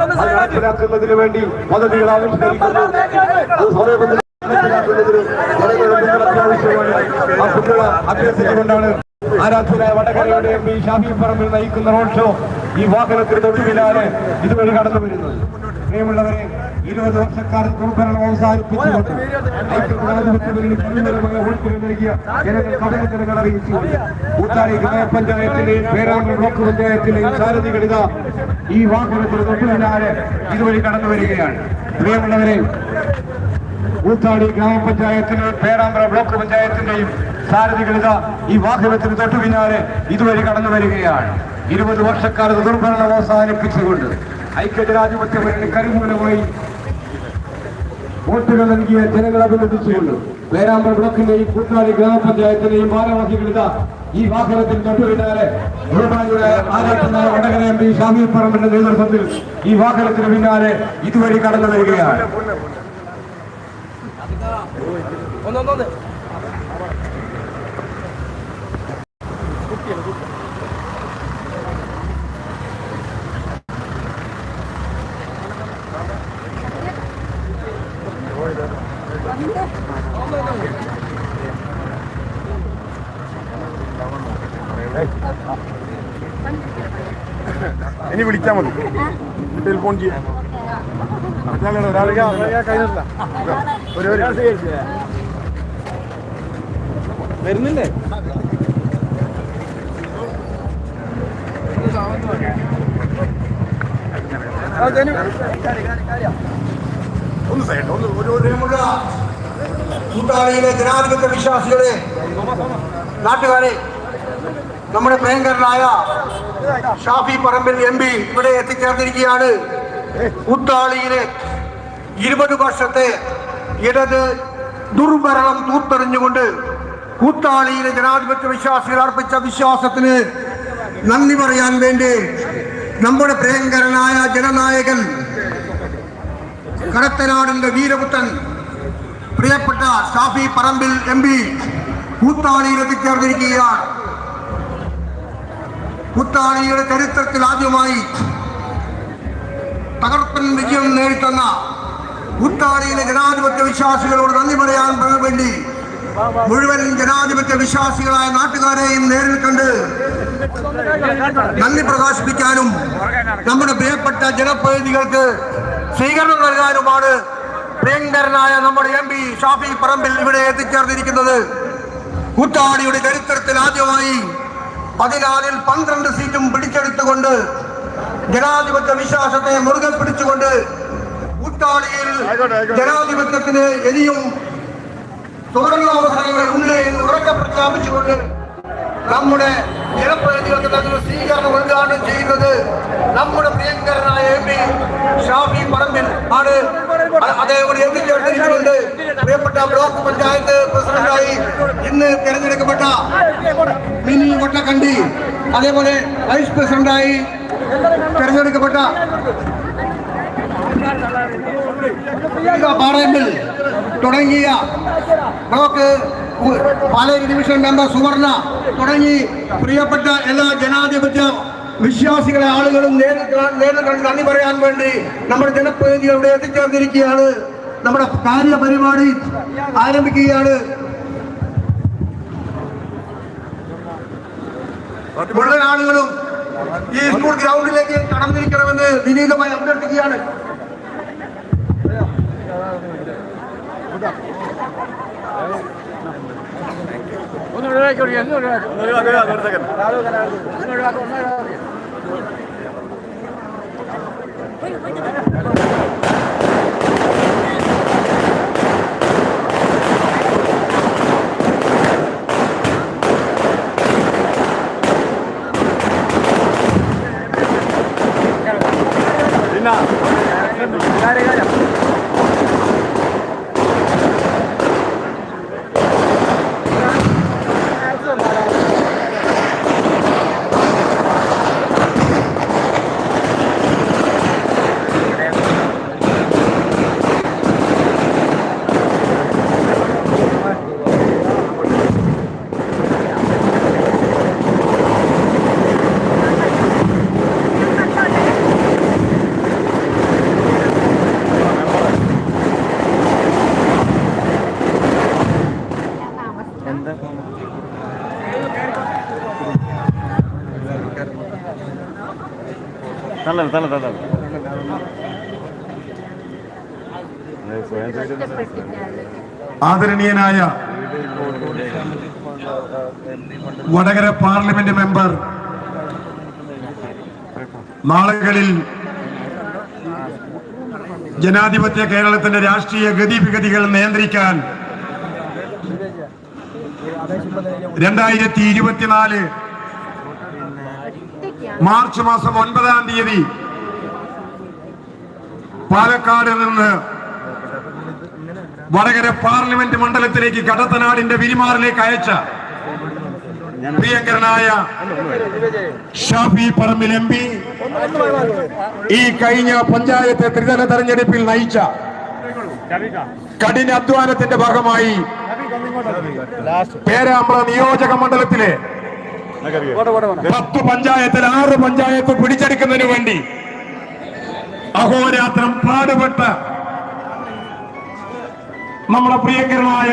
നടപ്പിലാക്കുന്നതിന് വേണ്ടി പദ്ധതികൾ ആവിഷ്കരിക്കുന്നു. അഭ്യർത്ഥിച്ചുകൊണ്ടാണ് ആരാധ്യനായ വടകരയുടെ എം പി ഷാഫി പറമ്പിൽ നയിക്കുന്ന റോഡ് ഷോ ഈ വാഹനത്തിന് തൊട്ടുപിന്നാലെ ഇതുവഴി കടന്നു വരുന്നത്. പ്രിയമുള്ളവരെ ഇരുപത് വർഷക്കാലം ദുർഭരണം അവസാനിപ്പിച്ചുകൊണ്ട് നൽകിയ ജനങ്ങൾ കടകജനങ്ങൾ അറിയിച്ചുകൊണ്ട് കൂട്ടാളി ഗ്രാമപഞ്ചായത്തിലെയും പേരാമ്പ്ര ബ്ലോക്ക് പഞ്ചായത്തിന്റെയും സാരഥികളിത ഈ വാഹനത്തിന് തൊട്ടുപിന്നാലെ ഇതുവഴി കടന്നു വരികയാണ്. പ്രിയമുള്ളവരെ കൂത്താടി ഗ്രാമപഞ്ചായത്തിന് പേരാമ്പ്ര ബ്ലോക്ക് പഞ്ചായത്തിന്റെയും സാരഥികളിത ഈ വാഹനത്തിന് തൊട്ടു പിന്നാലെ ഇതുവഴി കടന്നു വരികയാണ്. ഇരുപത് വർഷക്കാലത്ത് ദുർഭരണം അവസാനിപ്പിച്ചുകൊണ്ട് ഐക്യജനാധിപത്യ മുന്നണി കരിമൂലമായി വോട്ടുകൾ നൽകിയ ജനങ്ങളെ അഭിനന്ദിച്ചുകൊണ്ട് പേരാമ്പ്ര ബ്ലോക്കിന്റെയും കൂത്താടി ഗ്രാമപഞ്ചായത്തിന്റെയും ഭാരവാഹികളിത ഈ വാഹനത്തിൽ തൊട്ടു പിന്നാലെ ബഹുമാനിയുടെ ആരാധനായ വടകര എം പി ഷാമി പറമ്പിന്റെ നേതൃത്വത്തിൽ ഈ വാഹനത്തിന് പിന്നാലെ ഇതുവഴി കടന്നു വരികയാണ്. ഒന്നൊന്നൊന്ന് ഇനി വിളിച്ചാൽ മതി. ടെലിഫോൺ ഫോൺ ചെയ്യാം. ജനാധിപത്യ വിശ്വാസികളെ നാട്ടുകാരെ നമ്മുടെ പ്രിയങ്കരനായ ഷാഫി പറമ്പിൽ എം പി ഇവിടെ എത്തിച്ചേർന്നിരിക്കുകയാണ്. കൂത്താളിയിലെ ഇരുപത് വർഷത്തെ ഇടത് ദുർഭരണം തൂത്തെറിഞ്ഞുകൊണ്ട് കൂത്താളിയിലെ ജനാധിപത്യ വിശ്വാസികൾ അർപ്പിച്ച വിശ്വാസത്തിന് നന്ദി പറയാൻ വേണ്ടി നമ്മുടെ പ്രിയങ്കരനായ ജനനായകൻ കടത്തനാടിന്റെ വീരപുത്രൻ പ്രിയപ്പെട്ട ഷാഫി പറമ്പിൽ എം പി കൂത്താളിയിൽ എത്തിച്ചേർന്നിരിക്കുകയാണ്. കൂത്താളിയുടെ ചരിത്രത്തിൽ ആദ്യമായി തകർപ്പൻ വിജയം നേടിത്തന്ന കൂത്താളിയിലെ ജനാധിപത്യ വിശ്വാസികളോട് നന്ദി പറയാൻ വേണ്ടി മുഴുവൻ ജനാധിപത്യ വിശ്വാസികളായ നാട്ടുകാരെയും നേരിൽ കണ്ട് നന്ദി പ്രകാശിപ്പിക്കാനും നമ്മുടെ പ്രിയപ്പെട്ട ജനപ്രതിനിധികൾക്ക് സ്വീകരണം നൽകാനുമാണ് പ്രിയങ്കരനായ നമ്മുടെ എം പി ഷാഫി പറമ്പിൽ ഇവിടെ എത്തിച്ചേർന്നിരിക്കുന്നത്. കൂട്ടാളിയുടെ ചരിത്രത്തിൽ ആദ്യമായി പതിനാലിൽ പന്ത്രണ്ട് സീറ്റും പിടിച്ചെടുത്തുകൊണ്ട് ജനാധിപത്യ വിശ്വാസത്തെ മുറുകെ പിടിച്ചുകൊണ്ട് കൂട്ടാളിയിൽ ജനാധിപത്യത്തിന് ഇനിയും സുവർണാവസരങ്ങൾ ഉണ്ട് എന്ന് ഉറക്കെ പ്രഖ്യാപിച്ചുകൊണ്ട് നമ്മുടെ ജനപ്രതിനിധികൾക്ക് തന്നെ സ്വീകരണം ഉദ്ഘാടനം ചെയ്യുന്നത് നമ്മുടെ പ്രിയങ്കരനായ എം പി ഷാഫി പറമ്പിൽ ആണ്. അദ്ദേഹം ഇവിടെ പ്രിയപ്പെട്ട ബ്ലോക്ക് പഞ്ചായത്ത് പ്രസിഡന്റായി ഇന്ന് തിരഞ്ഞെടുക്കപ്പെട്ട വട്ടക്കണ്ടി അതേപോലെ വൈസ് പ്രസിഡന്റായി തെരഞ്ഞെടുക്കപ്പെട്ട പാറയമ്പിൽ തുടങ്ങിയ ബ്ലോക്ക് പാലേരി ഡിവിഷൻ മെമ്പർ സുവർണ തുടങ്ങി പ്രിയപ്പെട്ട എല്ലാ ജനാധിപത്യ വിശ്വാസികളെ ആളുകളും നേരിൽ കണ്ട് നന്ദി പറയാൻ വേണ്ടി നമ്മുടെ ജനപ്രതിനിധികൾ ഇവിടെ എത്തിച്ചേർന്നിരിക്കുകയാണ് നമ്മുടെ കാര്യപരിപാടി ആരംഭിക്കുകയാണ്. മുഴുവൻ ആളുകളും ഈ സ്കൂൾ ഗ്രൗണ്ടിലേക്ക് കടന്നിരിക്കണമെന്ന് വിനീതമായി അഭ്യർത്ഥിക്കുകയാണ്. ഒന്ന് ഒഴിവാക്കി ഒന്ന് ഒഴിവാക്കി ഒരു സെക്കൻഡ് ഒന്ന് ഒഴിവാക്കി ഒന്ന് ഒഴിവാക്കി ejemplo, carga തള്ള തള്ളു തള്ളു. ആദരണീയനായ വടകര പാർലമെന്റ് മെമ്പർ നാളുകളിൽ ജനാധിപത്യ കേരളത്തിന്റെ രാഷ്ട്രീയ ഗതിവിഗതികൾ നിയന്ത്രിക്കാൻ രണ്ടായിരത്തി ഇരുപത്തിനാല് മാർച്ച് മാസം ഒൻപതാം തീയതി പാലക്കാട് നിന്ന് വടകര പാർലമെന്റ് മണ്ഡലത്തിലേക്ക് കടത്തനാടിന്റെ വിരിമാറിലേക്ക് അയച്ച പ്രിയങ്കരനായ ഷാഫി പറമ്പിൽ എം പി. ഈ കഴിഞ്ഞ പഞ്ചായത്ത് ത്രിതല തെരഞ്ഞെടുപ്പിൽ നയിച്ച കഠിന അധ്വാനത്തിന്റെ ഭാഗമായി പേരാമ്പ്ര നിയോജക മണ്ഡലത്തിലെ പത്ത് പഞ്ചായത്തിൽ ആറ് പഞ്ചായത്ത് പിടിച്ചെടുക്കുന്നതിന് വേണ്ടി അഹോരാത്രം പാടുപെട്ട നമ്മളെ പ്രിയങ്കരനായ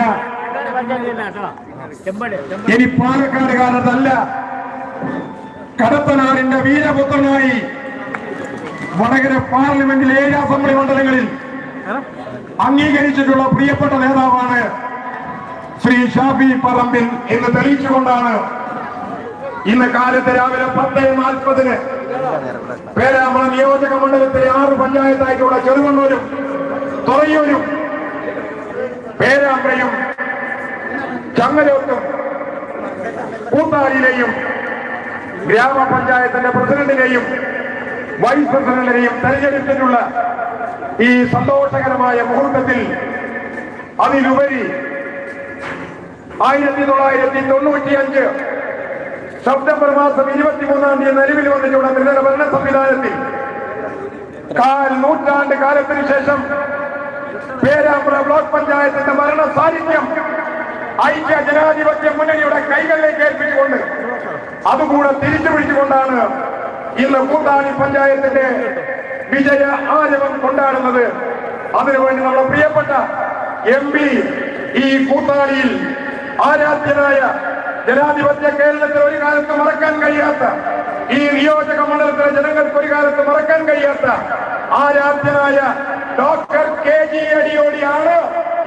ഇനി പാലക്കാട് കാലത്തല്ല കടത്തനാടിന്റെ വീരപുത്രനായി വടകര പാർലമെന്റിൽ ഏഴ് അസംബ്ലി മണ്ഡലങ്ങളിൽ അംഗീകരിച്ചിട്ടുള്ള പ്രിയപ്പെട്ട നേതാവാണ് ശ്രീ ഷാഫി പറമ്പിൽ എന്ന് തെളിയിച്ചുകൊണ്ടാണ് ഇന്ന് കാലത്ത് രാവിലെ പത്ത് നാൽപ്പതിന് പേരാമ്പ്ര നിയോജക മണ്ഡലത്തിലെ ആറ് പഞ്ചായത്തായിട്ടുള്ള ചെറുവണ്ണൂരും തുറയൂരും പേരാമ്പ്രയും ചങ്ങലോട്ടും കൂത്താടിയിലെയും ഗ്രാമപഞ്ചായത്തിന്റെ പ്രസിഡന്റിനെയും വൈസ് പ്രസിഡന്റിനെയും തെരഞ്ഞെടുത്തിട്ടുള്ള ഈ സന്തോഷകരമായ മുഹൂർത്തത്തിൽ അതിലുപരി ആയിരത്തി തൊള്ളായിരത്തി തൊണ്ണൂറ്റി അഞ്ച് സെപ്റ്റംബർ മാസം ഇരുപത്തിമൂന്നാം തീയതി നിലവിൽ വന്നിട്ടുള്ള ത്രിതല ഭരണ സംവിധാനത്തിൽ കാൽ നൂറ്റാണ്ട് കാലത്തിന് ശേഷം പേരാമ്പ്ര ബ്ലോക്ക് പഞ്ചായത്തിന്റെ ഭരണ സാന്നിധ്യം ഐക്യ ജനാധിപത്യ മുന്നണിയുടെ കൈകളിലേക്ക് ഏൽപ്പിച്ചുകൊണ്ട് അതുകൂടെ തിരിച്ചു പിടിച്ചുകൊണ്ടാണ് ഇന്ന് കൂട്ടാണി പഞ്ചായത്തിന്റെ വിജയ ആരവം കൊണ്ടാടുന്നത്. അതിനുവേണ്ടി നമ്മുടെ പ്രിയപ്പെട്ട എം പി ഈ കൂത്താളിയിൽ ആരാധ്യനായ ജനാധിപത്യ കേരളത്തിൽ ഒരു കാലത്ത് മറക്കാൻ കഴിയാത്ത ഈ നിയോജക മണ്ഡലത്തിലെ ജനങ്ങൾക്ക് ഒരു കാലത്ത് മറക്കാൻ കഴിയാത്ത ആരാധ്യനായ ഡോക്ടർ കെ ജി അടിയോടിയാണ്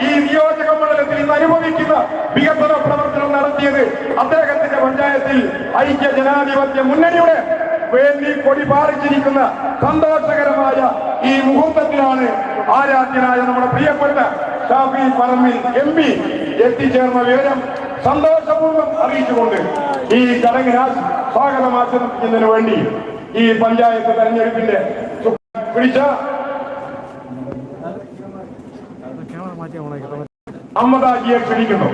ഈ നിയോജക മണ്ഡലത്തിൽ ഇന്ന് അനുഭവിക്കുന്ന വികസന പ്രവർത്തനം നടത്തിയത്. അദ്ദേഹത്തിന്റെ പഞ്ചായത്തിൽ ഐക്യ ജനാധിപത്യ മുന്നണിയുടെ വേണ്ടി കൊടി പാറിച്ചിരിക്കുന്ന സന്തോഷകരമായ ഈ മുഹൂർത്തത്തിലാണ് ആരാധ്യനായ നമ്മുടെ പ്രിയപ്പെട്ട ഷാഫി പറമ്പിൽ എം പി എത്തിച്ചേർന്ന വിവരം സന്തോഷപൂർവം അറിയിച്ചുകൊണ്ട് ഈ ചടങ്ങിന് സ്വാഗതം ആചരിപ്പിക്കുന്നതിന് വേണ്ടി ഈ പഞ്ചായത്ത് തെരഞ്ഞെടുപ്പിന്റെ പിടിച്ച അമ്മദാജിയെ ക്ഷണിക്കുന്നു.